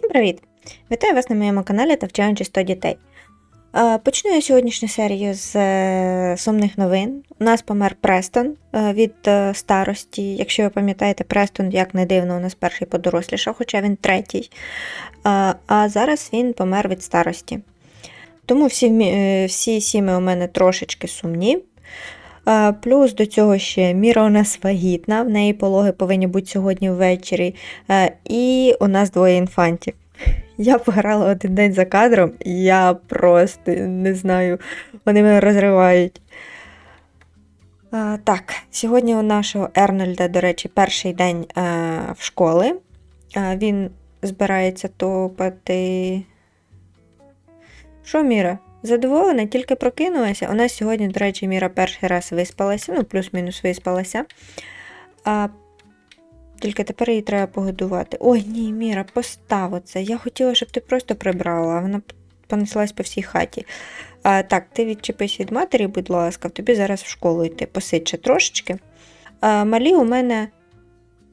Всім привіт! Вітаю вас на моєму каналі та вчаючи 100 дітей. Е, Почну я сьогоднішню серію з е, сумних новин. У нас помер Престон е, від старості. Якщо ви пам'ятаєте, Престон, як не дивно, у нас перший подорослішав, хоча він третій. А зараз він помер від старості. Тому всі, всі сіми у мене трошечки сумні. Плюс до цього ще Міра у нас вагітна, в неї пологи повинні бути сьогодні ввечері. І у нас двоє інфантів. Я пограла один день за кадром, і я просто не знаю, вони мене розривають. Так, сьогодні у нашого Ернольда, до речі, перший день в школи. Він збирається топати. Що, Міра? Задоволена, тільки прокинулася. У нас сьогодні, до речі, Міра перший раз виспалася, ну, плюс-мінус виспалася. А тільки тепер її треба погодувати. Ой, ні, Міра, постав оце. Я хотіла, щоб ти просто прибрала, а вона понеслась по всій хаті. А, так, ти відчепись від матері, будь ласка, тобі зараз в школу йти. Посидь трошечки. А, малі у мене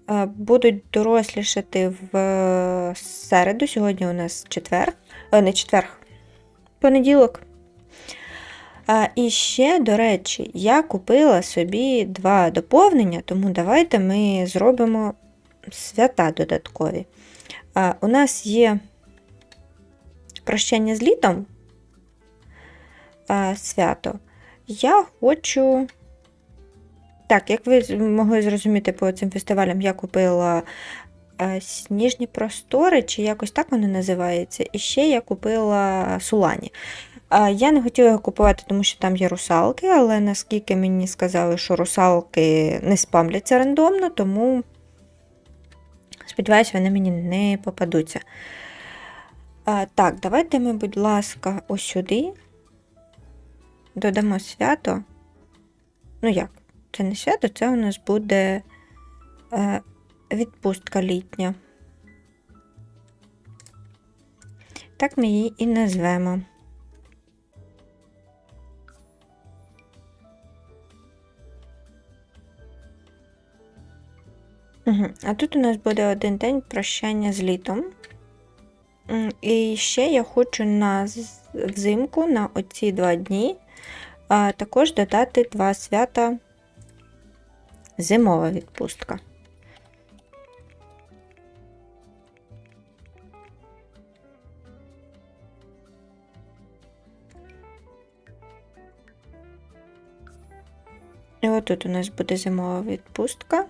а, будуть дорослішати в е, середу. Сьогодні у нас четвер. Е, не четвер, понеділок. А, і ще, до речі, я купила собі два доповнення, тому давайте ми зробимо свята додаткові. А, у нас є прощання з літом а, свято. Я хочу. Так, як ви могли зрозуміти по цим фестивалям, я купила сніжні простори, чи якось так воно називається. І ще я купила Сулані. Я не хотіла його купувати, тому що там є русалки, але наскільки мені сказали, що русалки не спамляться рандомно, тому сподіваюся, вони мені не попадуться. Так, давайте ми, будь ласка, ось сюди додамо свято. Ну як? Це не свято, це у нас буде е, відпустка літня. Так ми її і назвемо. А тут у нас буде один день прощання з літом. І ще я хочу на взимку, на оці два дні, також додати два свята зимова відпустка. Отут у нас буде зимова відпустка.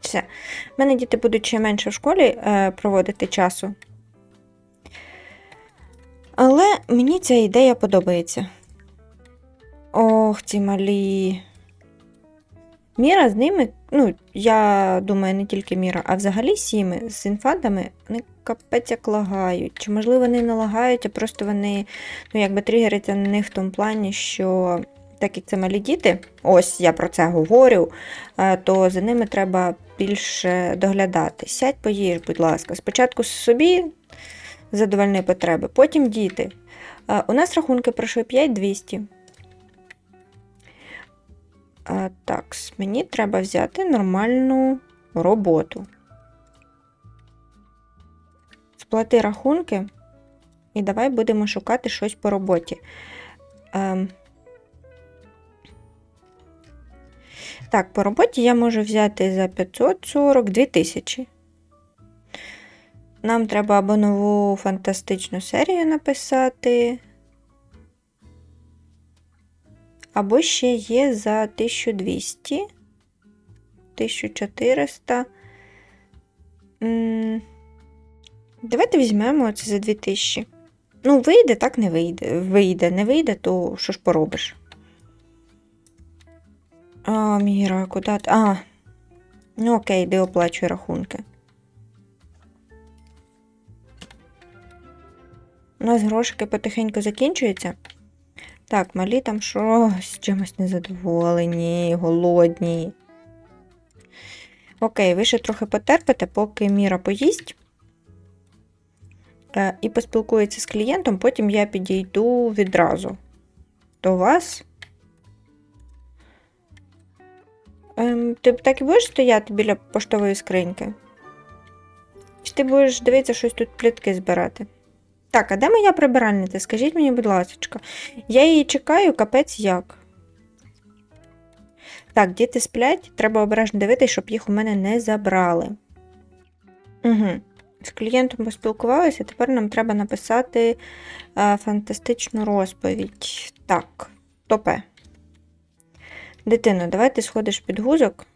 Все. У мене діти будуть ще менше в школі е, проводити часу. Але мені ця ідея подобається. Ох, ці малі. Міра з ними, ну, я думаю, не тільки Міра, а взагалі сіми з інфантами, вони капець як лагають. Чи, можливо, вони не лагають, а просто вони, ну, якби тригеряться на них в тому плані, що так як це малі діти, ось я про це говорю, е, то за ними треба більше доглядати. Сядь, поїж, будь ласка. Спочатку собі задовольни потреби, потім діти. Е, У нас рахунки пройшли 5200. Так, мені треба взяти нормальну роботу. Сплати рахунки, і давай будемо шукати щось по роботі. Ем. Так, по роботі я можу взяти за 540 2000. Нам треба або нову фантастичну серію написати. Або ще є за 1200, 1400. Давайте візьмемо це за 2000. Ну, вийде, так не вийде. Вийде, не вийде, то що ж поробиш? А, Міра, куди ти? А. Ну окей, де оплачую рахунки. У нас грошики потихеньку закінчуються. Так, малі там щось чимось незадоволені, голодні. Окей, ви ще трохи потерпите, поки Міра поїсть. е, і поспілкується з клієнтом, потім я підійду відразу до вас. Ем, ти так і будеш стояти біля поштової скриньки? Чи ти будеш дивитися щось тут плітки збирати? Так, а де моя прибиральниця? Скажіть мені, будь ласка. Я її чекаю, капець як. Так, діти сплять, треба обережно дивитися, щоб їх у мене не забрали. Угу. З клієнтом поспілкувалися, тепер нам треба написати е, фантастичну розповідь. Так, топе. Дитино, давай ти сходиш під гузок.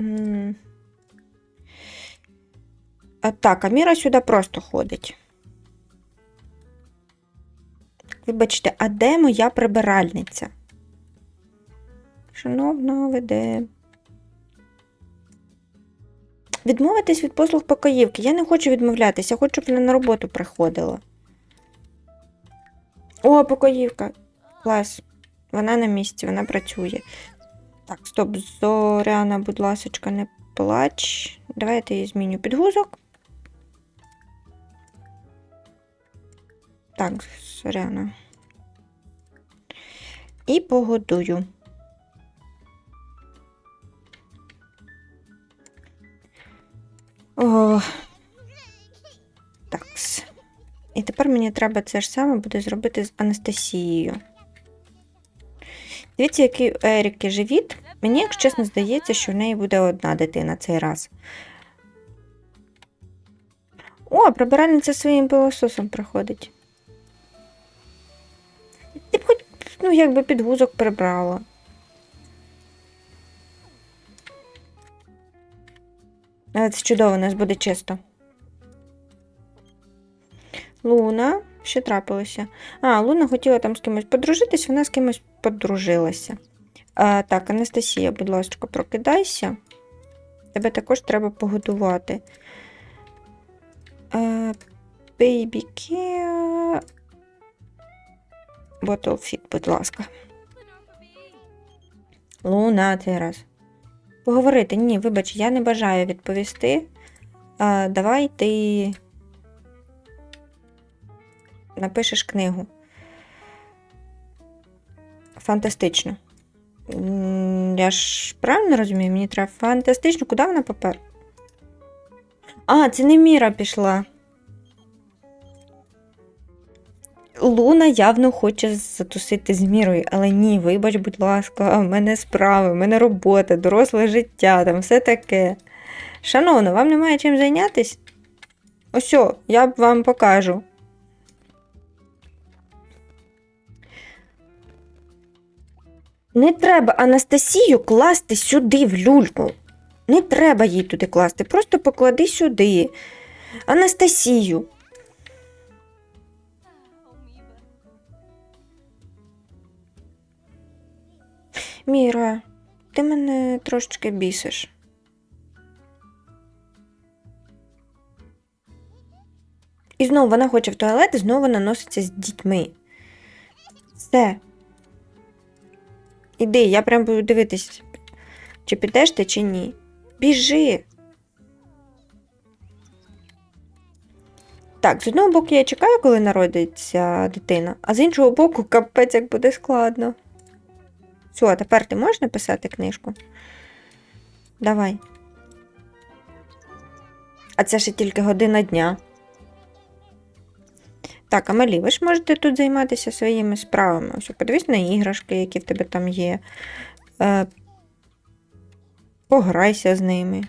М. А, так, а Міра сюди просто ходить. Вибачте, а де моя прибиральниця? Шановна, веде. Відмовитись від послуг покоївки. Я не хочу відмовлятися, я хочу, щоб вона на роботу приходила. О, покоївка. Клас. Вона на місці, вона працює. Так, стоп, Зоряна, будь ласочка, не плач. Давайте я зміню підгузок. Так, Зоряна. І погодую. О. Такс. І тепер мені треба це ж саме буде зробити з Анастасією. Дивіться, який у Еріки живіт. Мені, якщо чесно, здається, що в неї буде одна дитина цей раз. О, прибиральниця своїм пилососом приходить. Ти б хоч, ну, якби підгузок прибрала. Але це чудово, у нас буде чисто. Луна, що трапилося? А, Луна хотіла там з кимось подружитись, вона з кимось подружилася. А, так, Анастасія, будь ласка, прокидайся. Тебе також треба погодувати. Care. Bottle будь ласка. Луна, раз. Поговорити. Ні, вибач, я не бажаю відповісти. А, давай ти напишеш книгу. Фантастично. Я ж правильно розумію, мені треба фантастично. Куди вона попер? А, це не Міра пішла. Луна явно хоче затусити з мірою, але ні, вибач, будь ласка, в мене справи, в мене робота, доросле життя, там все таке. Шановно, вам немає чим зайнятись? Ось, я вам покажу. Не треба Анастасію класти сюди, в люльку. Не треба її туди класти, просто поклади сюди. Анастасію. Міра, ти мене трошечки бісиш. І знову вона хоче в туалет, і знову вона носиться з дітьми. Все. Іди, я прям буду дивитись, чи підеш ти, чи ні. Біжи. Так, з одного боку я чекаю, коли народиться дитина, а з іншого боку, капець як буде складно. Все, а тепер ти можеш написати книжку? Давай. А це ще тільки година дня. Так, Амелі, ви ж можете тут займатися своїми справами. Ось, подивись на іграшки, які в тебе там є. Е, пограйся з ними.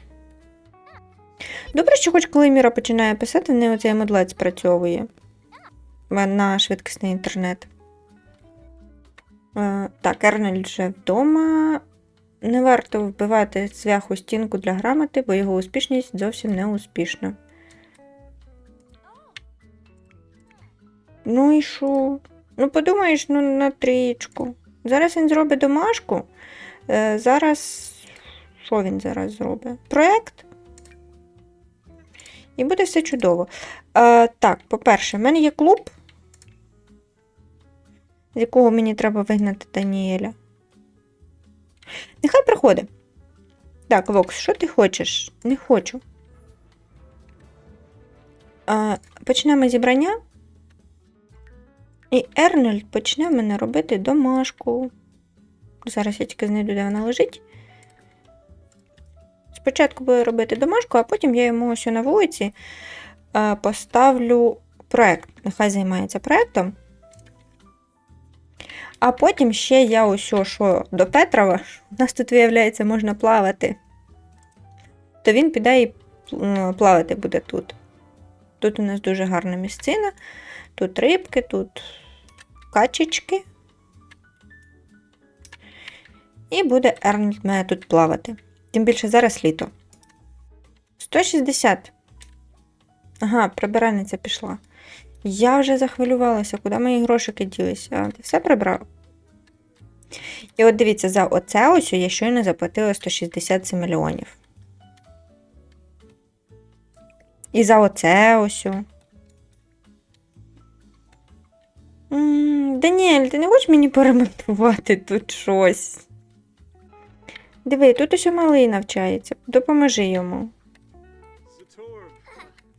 Добре, що хоч коли Міра починає писати, в неї оцей модлет спрацьовує на швидкісний інтернет. Е, так, Ернель вже вдома. Не варто вбивати цвяху стінку для грамоти, бо його успішність зовсім не успішна. Ну і що? Ну, подумаєш, ну на трієчку. Зараз він зробить домашку. Е, зараз. Що він зараз зробить? Проєкт. І буде все чудово. Е, так, по-перше, в мене є клуб, з якого мені треба вигнати Даніеля. Нехай приходить. Так, Вокс, що ти хочеш? Не хочу. А, почнемо зібрання. І Ернольд почне мене робити домашку. Зараз я тільки знайду, де вона лежить. Спочатку буду робити домашку, а потім я йому ось на вулиці поставлю проект. Нехай займається проектом. А потім ще я ось що до Петрова, у нас тут, виявляється, можна плавати. То він піде і плавати буде тут. Тут у нас дуже гарна місцина. Тут рибки, тут качечки. І буде Ернольд мене тут плавати. Тим більше зараз літо. 160. Ага, прибиральниця пішла. Я вже захвилювалася, куди мої грошики ділися. Ти все прибрав? І от дивіться, за оце ось я щойно заплатила 167 мільйонів. І за оце ось. Даніель, ти не хочеш мені поремонтувати тут щось? Диви, тут ось малий навчається. Допоможи йому.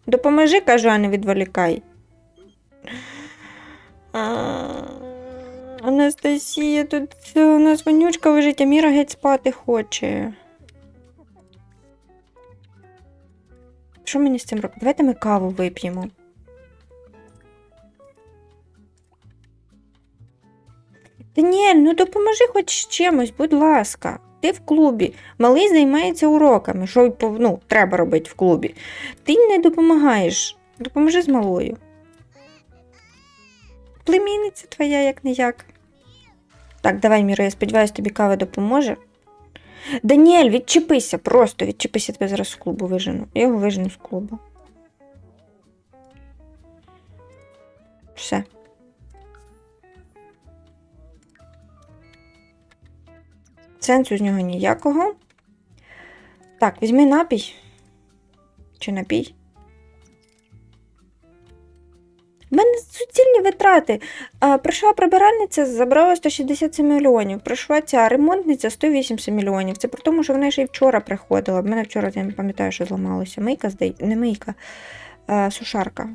Допоможи, кажу, а не відволікай. Анастасія, тут у нас вонючка лежить, а Міра геть спати хоче. Що мені з цим робити? Давайте ми каву вип'ємо. Даніель, ну допоможи хоч чимось, будь ласка. Ти в клубі. Малий займається уроками, що ну, треба робити в клубі. Ти не допомагаєш. Допоможи з малою. Племінниця твоя, як не як. Так, давай, Міра, я сподіваюся, тобі кава допоможе. Даніель, відчепися, просто відчепися, тебе зараз з клубу вижену. Я його вижену з клубу. Все. Сенсу з нього ніякого. Так, візьми напій. Чи напій? Мене суцільні витрати. Прийшла прибиральниця, забрала 167 мільйонів. Прийшла ця ремонтниця 180 мільйонів. Це при тому, що вона ще й вчора приходила. В мене вчора, я не пам'ятаю, що зламалося. Мийка, здає, не мийка, а, сушарка.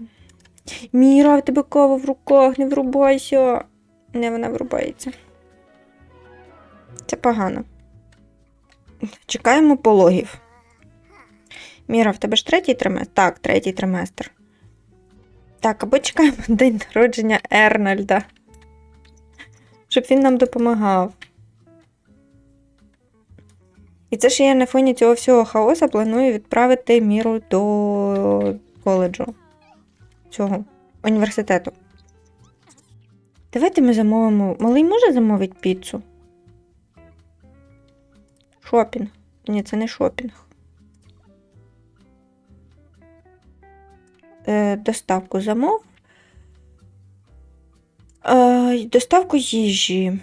Міра, в тебе кава в руках, не врубайся. Не, вона врубається. Це погано. Чекаємо пологів. Міра, в тебе ж третій триместр? Так, третій триместр. Так, або чекаємо день народження Ернольда. Щоб він нам допомагав. І це ж я на фоні цього всього хаоса планую відправити міру до коледжу. Цього університету. Давайте ми замовимо. Малий може замовити піцу? Шопінг. Ні, це не шопінг. Доставку замов. Е, доставку їжі.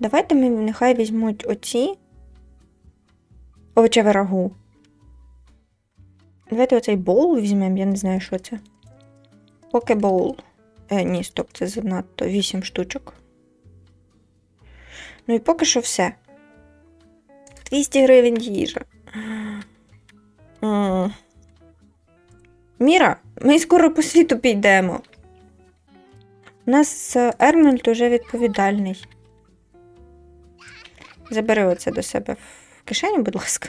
Давайте ми нехай візьмуть оці овочеве рагу. Давайте оцей боул візьмемо, я не знаю, що це. Поке боул. Е, ні, стоп, це занадто 8 штучок. Ну і поки що все. 200 гривень їжа. Міра, ми скоро по світу підемо. У нас е, Ернольд уже відповідальний. Забери оце до себе в кишеню, будь ласка.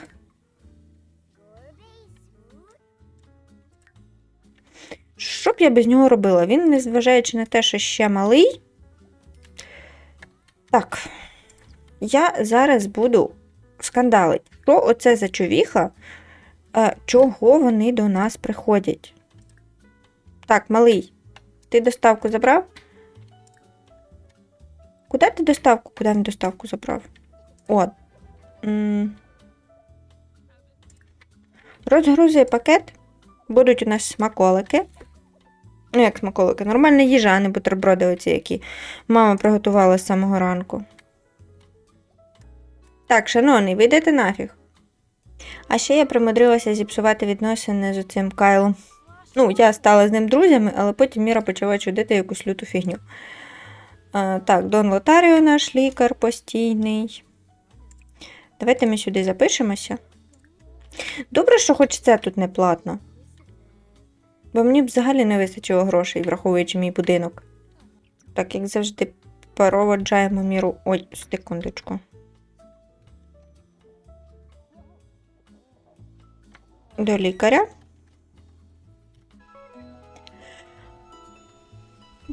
Що б я без нього робила? Він, незважаючи на те, що ще малий. Так, я зараз буду скандалити. Що оце за човіха? Чого вони до нас приходять? Так, малий, ти доставку забрав? Куди ти доставку? Куди він доставку забрав? От. М. Розгрузи пакет. Будуть у нас смаколики. Ну, як смаколики, нормальна їжа, а не бутерброди оці, які мама приготувала з самого ранку. Так, шановний, ви йдете нафіг. А ще я примудрилася зіпсувати відносини з цим Кайлом. Ну, я стала з ним друзями, але потім Міра почала чудити якусь люту фігню. А, так, Дон Лотаріо наш лікар постійний. Давайте ми сюди запишемося. Добре, що хоч це тут не платно. Бо мені б взагалі не вистачило грошей, враховуючи мій будинок. Так, як завжди, проводжаємо міру. Ой, секундочку. До лікаря.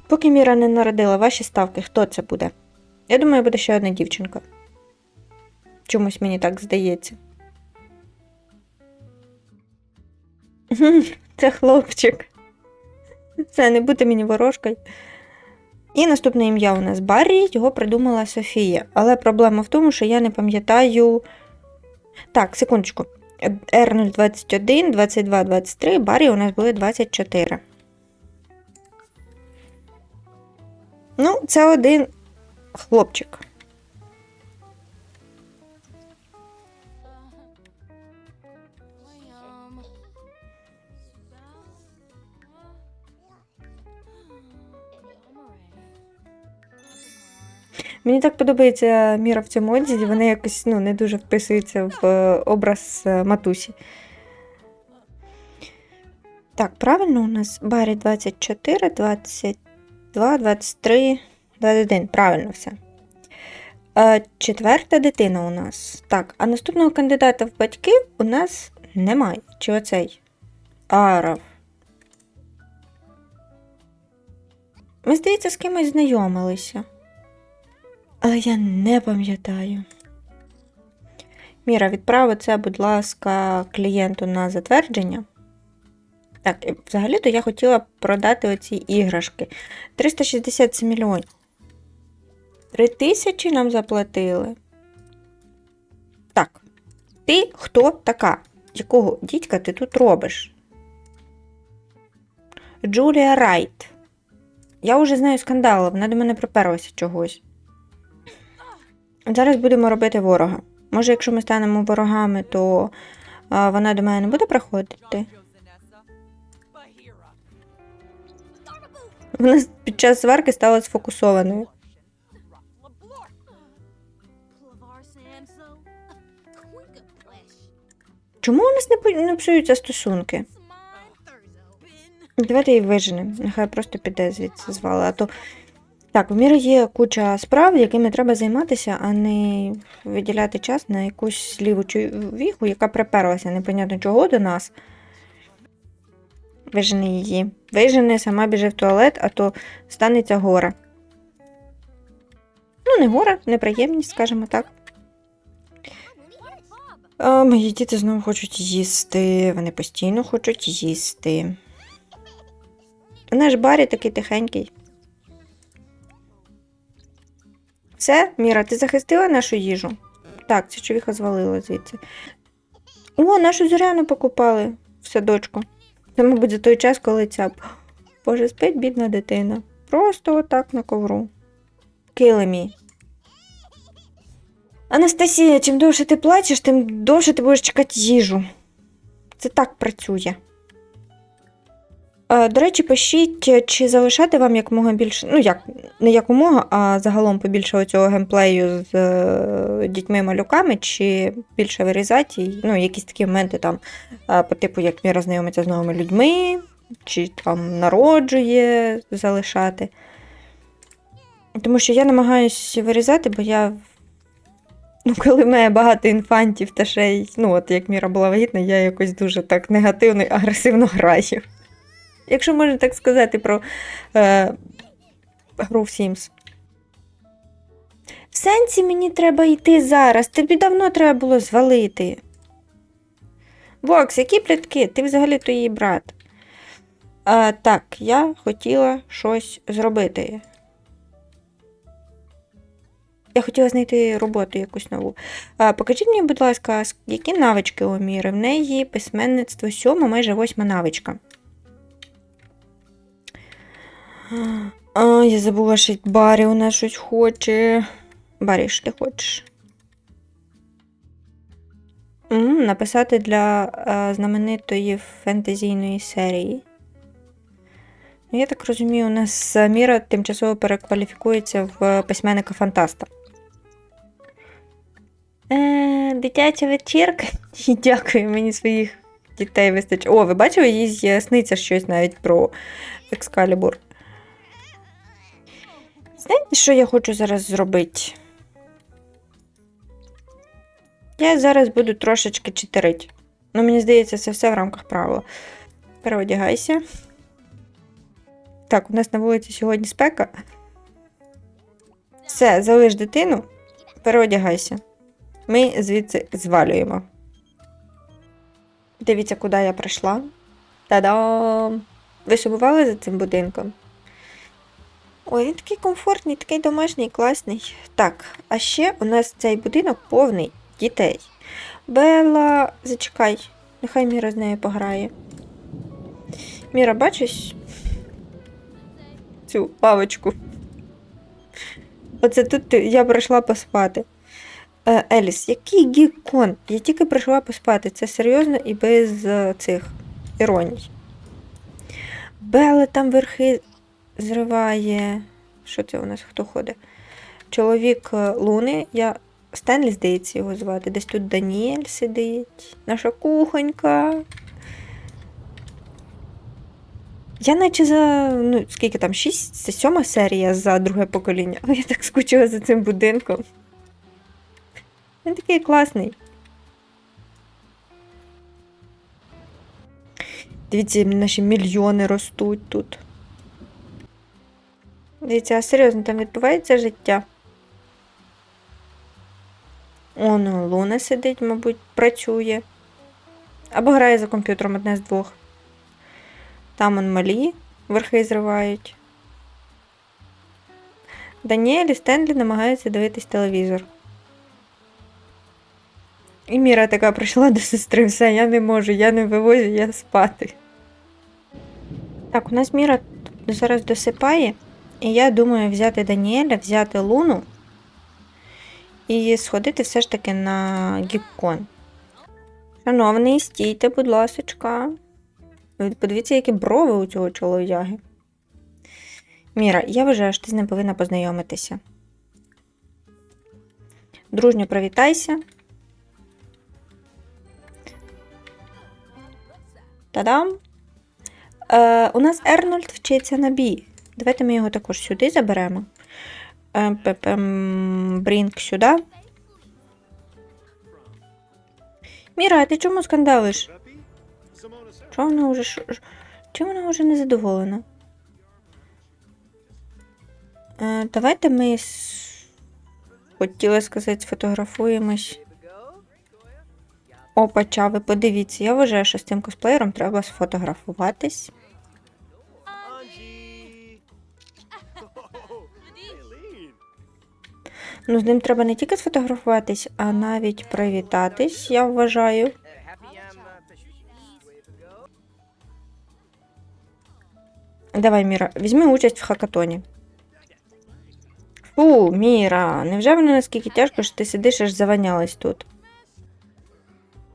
Поки Міра не народила ваші ставки, хто це буде? Я думаю, буде ще одна дівчинка. Чомусь мені так здається. Це хлопчик. Це не бути мені ворожкою. І наступне ім'я у нас Баррі, його придумала Софія. Але проблема в тому, що я не пам'ятаю. Так, секундочку. R021, 22, 23, Баррі у нас були 24. Ну, це один хлопчик. Мені так подобається Міра в цьому одязі, вона якось ну, не дуже вписується в е, образ е, матусі. Так, правильно у нас Барі 24, 22, 23, 21. Правильно все. Е, Четверта дитина у нас. Так, а наступного кандидата в батьки у нас немає. Чи оцей? Арав. Ми, здається, з кимось знайомилися. Але я не пам'ятаю. Міра, відправи це, будь ласка, клієнту на затвердження. Так, і взагалі-то я хотіла продати оці іграшки. 367 мільйонів. 3 тисячі нам заплатили. Так. Ти хто така? Якого дідька ти тут робиш? Джулія Райт. Я вже знаю скандал, вона до мене приперлася чогось. Зараз будемо робити ворога. Може, якщо ми станемо ворогами, то а, вона до мене не буде приходити. Вона під час сварки стала сфокусованою. Чому у нас не, не псуються стосунки? Давайте її виженемо. Нехай просто піде звідси звала. А то так, в мірі є куча справ, якими треба займатися, а не виділяти час на якусь ліву чоловіку, яка приперлася непонятно чого до нас. Вижени її. Вижени, сама біжи в туалет, а то станеться гора. Ну, не гора, неприємність, скажімо так. А, мої діти знову хочуть їсти. Вони постійно хочуть їсти. Наш Барі такий тихенький. Все, Міра, ти захистила нашу їжу? Так, ця човіха звалила звідси. О, нашу зоряну покупали в садочку. Це, мабуть, за той час, коли ця. Боже, спить бідна дитина. Просто отак на ковру. Килимі. Анастасія, чим довше ти плачеш, тим довше ти будеш чекати їжу. Це так працює. Е, До речі, пишіть, чи залишати вам якомога більше, ну як, не якомога, а загалом побільше оцього геймплею з е, дітьми-малюками, чи більше вирізати, ну, якісь такі моменти там, е, по типу, як Міра знайомиться з новими людьми, чи там народжує залишати. Тому що я намагаюся вирізати, бо я. Ну, коли мене багато інфантів та ще й, ну, от як Міра була вагітна, я якось дуже так негативно і агресивно граю. Якщо можна так сказати про е, гру в Sims. В сенсі мені треба йти зараз. Тобі давно треба було звалити. Вокс, які плітки? Ти взагалі то її брат. А, так, я хотіла щось зробити. Я хотіла знайти роботу якусь нову. А, покажіть мені, будь ласка, які навички у Міри? В неї письменництво сьома, майже восьма навичка. А, я забула, що Барі у нас щось хоче. Барі, що ти хочеш? М, написати для е, знаменитої фентезійної серії. Ну, я так розумію, у нас е, Міра тимчасово перекваліфікується в письменника фантаста. Е, дитяча вечірка. Дякую, мені своїх дітей вистачить. О, ви бачили, їй сниться щось навіть про екскалібур. Знаєте, що я хочу зараз зробити? Я зараз буду трошечки читерити. Ну, мені здається, це все в рамках правила. Переодягайся. Так, у нас на вулиці сьогодні спека. Все, залиш дитину, переодягайся. Ми звідси звалюємо. Дивіться, куди я прийшла. Та-дам! Ви сумували за цим будинком? Ой, він такий комфортний, такий домашній, класний. Так, а ще у нас цей будинок повний дітей. Белла, зачекай, нехай Міра з нею пограє. Міра, бачиш цю лавочку? Оце тут я прийшла поспати. Е, Еліс, який гікон? Я тільки прийшла поспати. Це серйозно і без е, цих іроній. Белла там верхи зриває. Що це у нас? Хто ходить? Чоловік е, Луни. Я... Стенлі, здається, його звати. Десь тут Даніель сидить. Наша кухонька. Я наче за. Ну, скільки там? Шість? Це сьома серія за друге покоління. Я так скучила за цим будинком. Він такий класний. Дивіться, наші мільйони ростуть тут. Дивіться, а серйозно, там відбувається життя. О, ну, Луна сидить, мабуть, працює. Або грає за комп'ютером одне з двох. Там он малі, верхи зривають. Даніель і Стенлі намагаються дивитись телевізор. І Міра така прийшла до сестри, все, я не можу, я не вивозю, я спати. Так, у нас Міра зараз досипає, і я думаю взяти Даніеля, взяти Луну і сходити все ж таки на Гіккон. Шановний, стійте, будь ласочка. Подивіться, які брови у цього чолов'яги. Міра, я вважаю, що ти з ним повинна познайомитися. Дружньо привітайся. Та-дам! Е, у нас Ернольд вчиться на бі. Давайте ми його також сюди заберемо. Е, Брінк сюди. Міра, а ти чому скандалиш? Чому вона вже чому вона вже не задоволена? Е, давайте ми хотіла сказати, сфотографуємось. Опача, ви подивіться, я вважаю, що з цим косплеєром треба сфотографуватись. Ну, з ним треба не тільки сфотографуватись, а навіть привітатись, я вважаю. Давай, Міра, візьми участь в хакатоні. Фу, Міра, невже воно наскільки тяжко, що ти сидиш аж заванялась тут?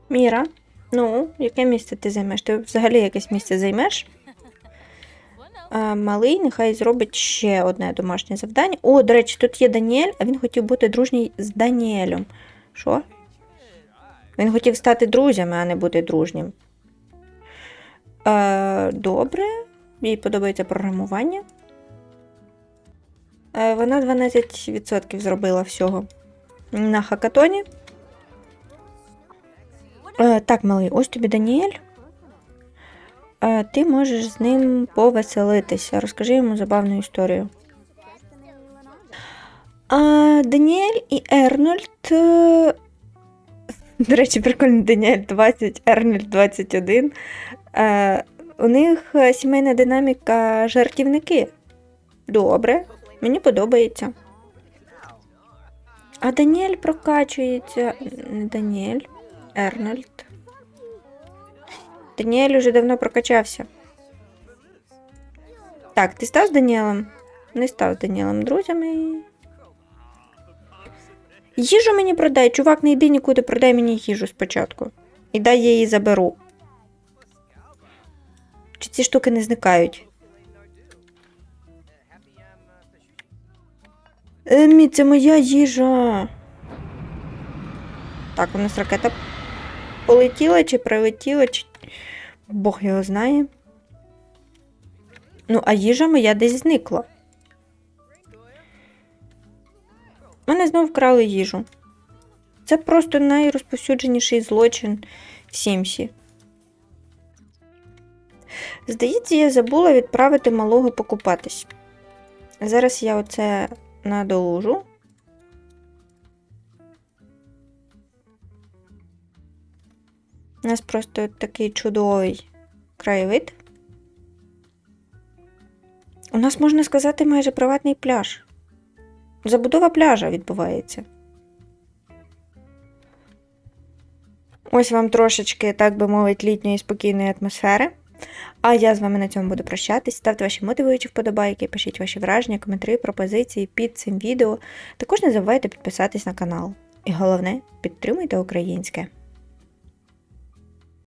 Міра, ну, яке місце ти займеш? Ти взагалі якесь місце займеш? Малий нехай зробить ще одне домашнє завдання. О, до речі, тут є Даніель, а він хотів бути дружній з Даніелем. Що? Він хотів стати друзями, а не бути дружнім. Е, добре. Їй подобається програмування. Е, Вона 12% зробила всього на хакатоні. Е, Так, малий, ось тобі Даніель. Ти можеш з ним повеселитися. Розкажи йому забавну історію. А, Даніель і Ернольд. е, До речі, прикольно Даніель 20, Ернольд 21. Е, У них е, сімейна динаміка жартівники. Добре, мені подобається. А Даніель прокачується. Не Даніель, Ернольд. Даніель уже давно прокачався. Так, ти став з Даніелем? Не став з Даніелем друзями. Їжу мені продай, чувак, не йди нікуди, продай мені їжу спочатку. І дай я її заберу. Чи ці штуки не зникають? Емі, Е, це моя їжа. Так, у нас ракета полетіла чи прилетіла, чи Бог його знає. Ну, а їжа моя десь зникла. Мене знов вкрали їжу. Це просто найрозповсюдженіший злочин в Сімсі. Здається, я забула відправити малого покупатись. Зараз я оце надолужу. У нас просто такий чудовий краєвид. У нас, можна сказати, майже приватний пляж. Забудова пляжа відбувається. Ось вам трошечки, так би мовити, літньої спокійної атмосфери. А я з вами на цьому буду прощатись. Ставте ваші мотивуючі вподобайки, пишіть ваші враження, коментарі, пропозиції під цим відео. Також не забувайте підписатись на канал. І головне, підтримуйте українське.